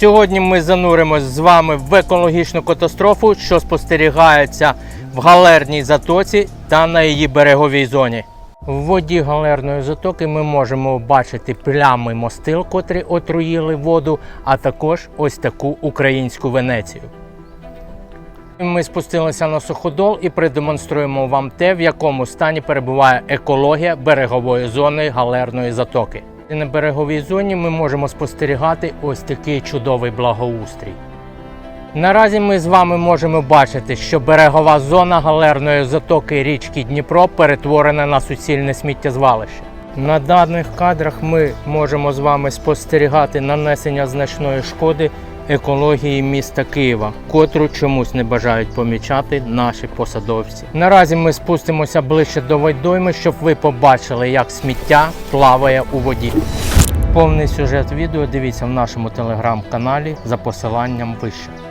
Сьогодні ми зануримось з вами в екологічну катастрофу, що спостерігається в галерній затоці та на її береговій зоні. В воді галерної затоки ми можемо бачити плями мостил, котрі отруїли воду, а також ось таку українську Венецію. Ми спустилися на суходол і продемонструємо вам те, в якому стані перебуває екологія берегової зони галерної затоки. На береговій зоні ми можемо спостерігати ось такий чудовий благоустрій. Наразі ми з вами можемо бачити, що берегова зона галерної затоки річки Дніпро перетворена на суцільне сміттєзвалище. На даних кадрах ми можемо з вами спостерігати нанесення значної шкоди екології міста Києва, котру чомусь не бажають помічати наші посадовці. Наразі ми спустимося ближче до водойми, щоб ви побачили, як сміття плаває у воді. Повний сюжет відео дивіться в нашому телеграм-каналі за посиланням вище.